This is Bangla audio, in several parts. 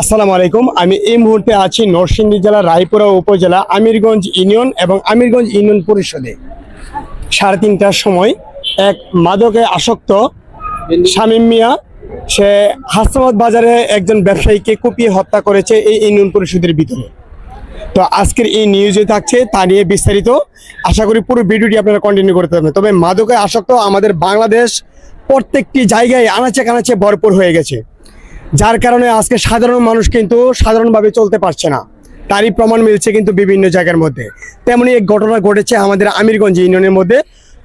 আসসালামু আলাইকুম। আমি এই মুহূর্তে আছি নরসিংদী জেলার রায়পুরা উপজেলা, আমিরগঞ্জ ইউনিয়ন এবং আমিরগঞ্জ ইউনিয়ন পরিষদে। সাড়ে তিনটার সময় এক মাদকে আসক্ত শামীম মিয়া, সে হাসনাবাদ বাজারে একজন ব্যবসায়ীকে কুপিয়ে হত্যা করেছে এই ইউনিয়ন পরিষদের ভিতরে। তো আজকের এই নিউজে থাকছে তা নিয়ে বিস্তারিত আশা করি পুরো ভিডিওটি আপনারা কন্টিনিউ করতে পারবেন। তবে মাদকে আসক্ত আমাদের বাংলাদেশ প্রত্যেকটি জায়গায় আনাচে কানাচে ভরপুর হয়ে গেছে। যার কারণে আজকে সাধারণ মানুষ কিন্তু সাধারণভাবে চলতে পারছে না। তারই প্রমাণ মিলছে কিন্তু বিভিন্ন জায়গার মধ্যে। তেমনি এক ঘটনা ঘটেছে আমাদের আমিরগঞ্জ ইউনিয়নের মধ্যে।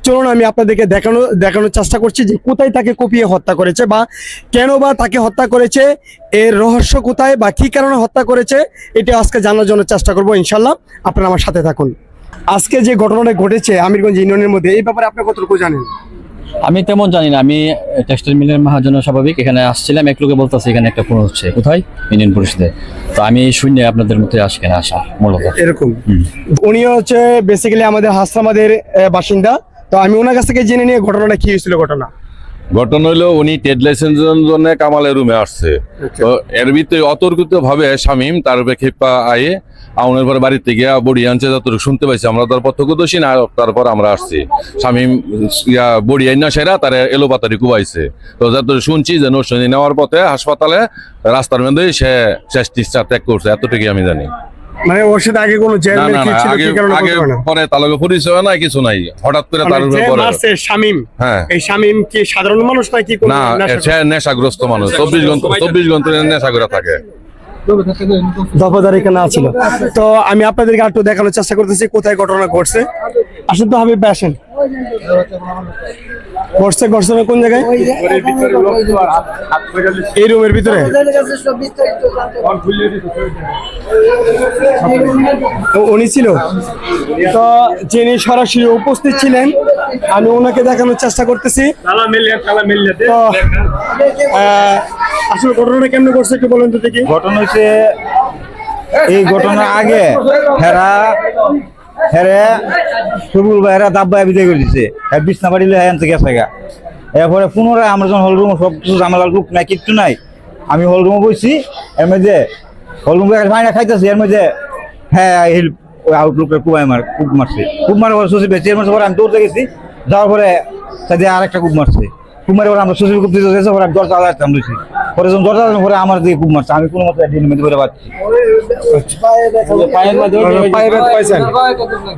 চলুন আমি আপনাদেরকে দেখানো, দেখানোর চেষ্টা করছি যে কোথায় তাকে কুপিয়ে হত্যা করেছে বা কেন বা তাকে হত্যা করেছে, এর রহস্য কোথায় বা কী কারণে হত্যা করেছে, এটা আজকে জানার জন্য চেষ্টা করব ইনশাল্লাহ আপনারা আমার সাথে থাকুন। আজকে যে ঘটনাটা ঘটেছে আমিরগঞ্জ ইউনিয়নের মধ্যে, এই ব্যাপারে আপনি কতটুকু জানেন? আমি তেমন জানি না আমি টেক্সটাইল মিলের মহাজন স্বাভাবিক। এখানে আসছিলাম এক লোকে বলতেছে এখানে একটা ফোন হচ্ছে কোথায়? ইউনিয়ন পরিষদে তো আমি শূন্য আপনাদের মধ্যে আসি এখানে আসা মূলত। এরকম। উনি হচ্ছে বেসিক্যালি আমাদের হাসরামাদের বাসিন্দা। তো আমি ওনার কাছ থেকে জেনে নিয়ে ঘটনাটা কি হয়েছিল ঘটনা? ঘটনা হইল উনি টেড লাইসেন্সের জন্য কামালের রুমে আসছে। তো এর ভিতরে অতর্কিত ভাবে শামিম তার উপরে খেপা আয়ে আউনের পরে বাড়িতে গিয়া বড়ি আনছে যতটুকু শুনতে পাইছি আমরা তার প্রত্যক্ষদর্শী না তারপর আমরা আসছি। শামিম ইয়া বড়ি আইনা সেরা তার এলোপাতারি কুবাইছে। তো যত শুনছি যে নরসিংদী নেওয়ার পথে হাসপাতালে রাস্তার মধ্যে সে শেষ টিস্টার ত্যাগ করছে এতটুকুই আমি জানি। মানে ওর সাথে আগে কোনো কি ছিল কি কারণে আগে বলতে পারো তালুকে পরিচয় নাই কিছু নাই। হঠাৎ করে তার মানে উপরে মারছে শামিম। হ্যাঁ। এই শামিম কি সাধারণ মানুষ নাকি কোনো না সে নেশাগ্রস্ত মানুষ। চব্বিশ ঘণ্টা চব্বিশ ঘণ্টা নেশা করে থাকে। দফাদার এখানে আছিল তো আমি আপনাদেরকে আর একটু দেখানোর চেষ্টা করতেছি কোথায় ঘটনা ঘটছে। আসলে তো আমি ভাই, ঘটছে ঘটছে কোন জায়গায়? এই রুমের ভিতরে? তো উনি ছিল? তো যিনি সরাসরি উপস্থিত ছিলেন আমি ওনাকে দেখানোর চেষ্টা করতেছি। তো আসলে ঘটনাটা কেমনে করছে একটু বলুন তো দেখি। ঘটনা হচ্ছে এই ঘটনার আগে হেরা হেরে সবুল ভাইরা দাব্বা বিদায় করে দিছে। হ্যাঁ বিছনা বাড়িলে হ্যাঁ থেকে গেছে গা। এরপরে পুনরায় আমরা যখন হল রুম সব কিছু ঝামেলা লুক নাই, কিচ্ছু নাই, আমি হল রুমে বসছি এর মধ্যে হল রুমে মাইনা খাইতেছি, এর মধ্যে হ্যাঁ এই ওই আউটলুকের কুবাই মার কুপ মারছে। কুপ মারার পরে বেঁচে, এর মধ্যে পরে আমি দৌড়তে গেছি, যাওয়ার পরে তাদের আর একটা কুপ মারছে। কুপ মারে পরে আমরা সুসি কুপ দিতে গেছে, পরে আমি দরজা আলাদা লুছি পরে যখন দরজা পরে আমার দিকে কুপ মারছে। আমি কোনো মতো ডিনের মধ্যে করে পাচ্ছি পায়ে ব্যথা পাইছেন?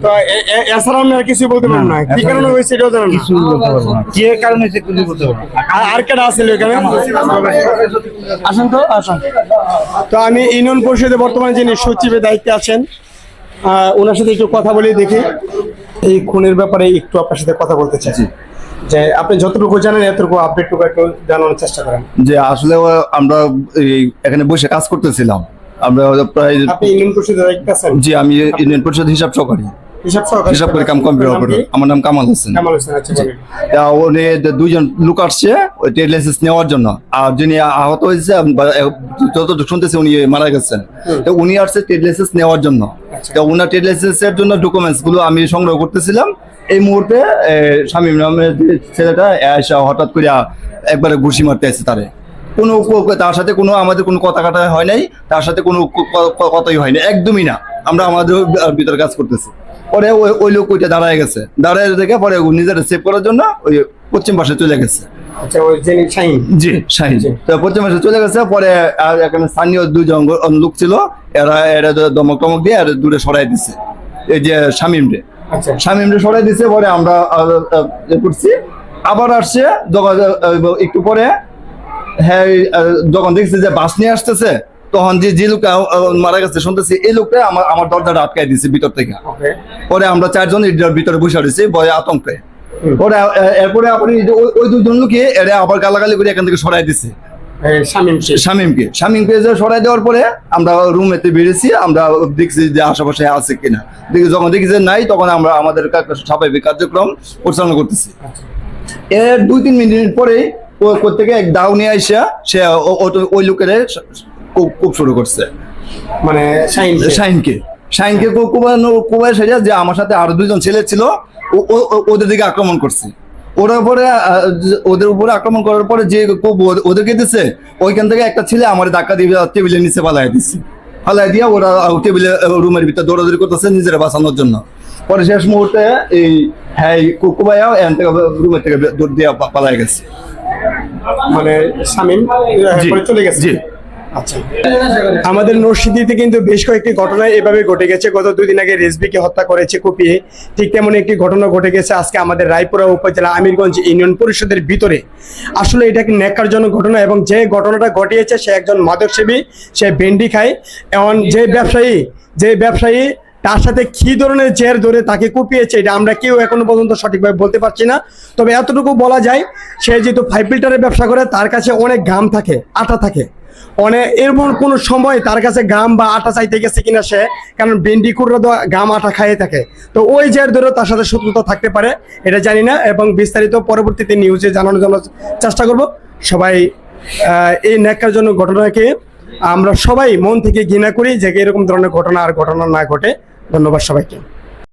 তো এ- এ- এছাড়া আমি আর কিছু বলতে পারব না। কি কারণে হয়েছে এটাও জানেন কিছু বলতে পারব না। যে কারণে হচ্ছে কিছু বলতে পারব আর- আর কেটা আছিল এখানে? আসেন তো আসেন। তো আমি ইউনিয়ন পরিষদে বর্তমানে যিনি সচিবের দায়িত্বে আছেন ওনার সাথে একটু কথা বলে দেখি। এই খুনের ব্যাপারে একটু আপনার সাথে কথা বলতে চাই। যে আপনি যতটুকু জানেন এতটুকু আপডেটটুকু একটু জানানোর চেষ্টা করেন। যে আসলে আমরা এখানে বসে কাজ করতেছিলাম। আমরা প্রায় আপনি ইউনিয়ন পরিষদের জি আমি ইউনিয়ন পরিষদ হিসাব সহকারী। হিসাব করে কাম কম্পিউটার আপনার নাম অপারেটর আমার নাম কামাল হোসেন। কামাল হোসেন আচ্ছা তা উনি দুইজন লোক আসছে ওই ট্রেড লাইসেন্স নেওয়ার জন্য। আর যিনি আহত হয়েছে যতটুকু শুনতেছি উনি মারা গেছেন। তো উনি আসছে ট্রেড লাইসেন্স নেওয়ার জন্য। তো ট্রেড লাইসেন্সের জন্য ডকুমেন্টসগুলো আমি সংগ্রহ করতেছিলাম। এই মুহূর্তে শামীম নামের ছেলেটা এসে হঠাৎ করে একবারে ঘুষি মারতে আসছে তারে। কোনো তার সাথে কোনো আমাদের কোনো কথা কাটা হয় নাই। তার সাথে কোনো কথাই হয়নি একদমই না। আমরা আমাদের ভিতরে কাজ করতেছি। পরে ওই ওই লোক ওইটা দাঁড়ায় গেছে। দাঁড়ায় দেখে পরে নিজের সেভ করার জন্য ওই পশ্চিম পাশে চলে গেছে। আচ্ছা ওই যিনি শাহিন। জি শাহিন। তো পশ্চিম পাশে চলে গেছে পরে আর এখানে স্থানীয় দুজন লোক ছিল এরা এরা দমক টমক দিয়ে আর দূরে সরাই দিছে। এই যে শামিম রে আচ্ছা। শামিম রে সরাই দিছে পরে আমরা করছি। আবার আসছে একটু পরে হ্যাঁ যখন দেখছি যে বাস নিয়ে আসতেছে। তখন যে যে লোকটা মারা গেছে শুনতেছি এই লোকটা আমার আমার দরজাটা আটকাই দিছে ভিতর থেকে। পরে আমরা চারজন এটার ভিতরে বসে রয়েছি ভয়ে আতঙ্কে। পরে এরপরে আপনি ওই- দুজন লোকে এরা আবার গালাগালি করে এখান থেকে সরাই দিছে। শামিমকে। শামিমকে। যে সরাই দেওয়ার পরে আমরা রুমেতে বেরিয়েছি আমরা দেখছি যে আশেপাশে আছে কিনা। দেখি যখন দেখি যে নাই তখন আমরা আমাদের স্বাভাবিক কার্যক্রম পরিচালনা করতেছি। এর দুই তিন মিনিট পরে থেকে এক দাও নিয়ে আইসা সে ওই লোকের খুব শুরু করছে। মানে। শাহিনকে। শাহিনকে। কুবানো কুবায় সেটা যে আমার সাথে আরও দুজন ছেলে ছিল ওদের দিকে আক্রমণ করছে। ওরা যে- ওদের উপরে আক্রমণ করার পরে যে কোপ ওদেরকে দিচ্ছে ওইখান থেকে একটা ছেলে আমার ধাক্কা দিয়ে টেবিলের নিচে পালাই দিচ্ছে পালাই দিয়ে ওরা টেবিলে রুমের ভিতরে দৌড়াদৌড়ি করতেছে নিজেরা বাঁচানোর জন্য। পরে শেষ মুহূর্তে এই হ্যাঁ কুকুবাইয়াও এখান থেকে রুমের থেকে দৌড় দিয়ে পালাই গেছে। মানে শামীম চলে গেছে। জি। আচ্ছা। আমাদের নরসিংদীতে কিন্তু বেশ কয়েকটি ঘটনা এভাবে ঘটে গেছে। গত দুই দিন আগে রেসবিকে হত্যা করেছে কুপিয়ে। ঠিক তেমন একটি ঘটনা ঘটে গেছে আজকে আমাদের রায়পুরা উপজেলা আমিরগঞ্জ ইউনিয়ন পরিষদের ভিতরে। আসলে এটা কি ন্যাক্কারজনক ঘটনা এবং যে ঘটনাটা ঘটিয়েছে সে একজন মাদকসেবী, সে ভেন্ডি খায়। এবং যে ব্যবসায়ী যে ব্যবসায়ী তার সাথে কি ধরনের জের ধরে তাকে কুপিয়েছে এটা আমরা কেউ এখনও পর্যন্ত সঠিকভাবে বলতে পারছি না। তবে এতটুকু বলা যায়, সে যেহেতু ফাইভ ফিল্টারের ব্যবসা করে, তার কাছে অনেক ঘাম থাকে, আটা থাকে। অনেক এরকম কোনো সময় তার কাছে গাম বা আটা চাইতে গেছে কিনা সে, কারণ ভেন্ডি কুড়রা তো গাম, আটা খাইয়ে থাকে। তো ওই জের ধরেও তার সাথে শত্রুতা থাকতে পারে, এটা জানি না, এবং বিস্তারিত পরবর্তীতে নিউজে জানানোর জন্য চেষ্টা করব। সবাই এই ন্যাক্কার জন্য ঘটনাকে আমরা সবাই মন থেকে ঘৃণা করি যে এরকম ধরনের ঘটনা আর ঘটনা না ঘটে। ধন্যবাদ সবাইকে।